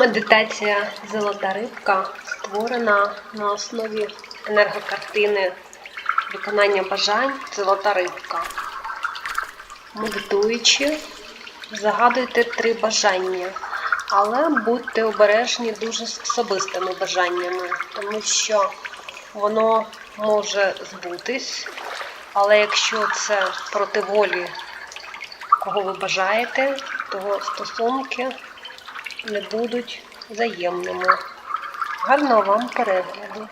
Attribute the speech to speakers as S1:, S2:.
S1: Медитація Золота рибка створена на основі енергокартини виконання бажань Золота рибка. Медитуючи, загадуйте три бажання, але будьте обережні дуже з особистими бажаннями, тому що воно може збутись, але якщо це проти волі, кого ви бажаєте, то стосунки не будуть взаємними. Гарного вам перегляду!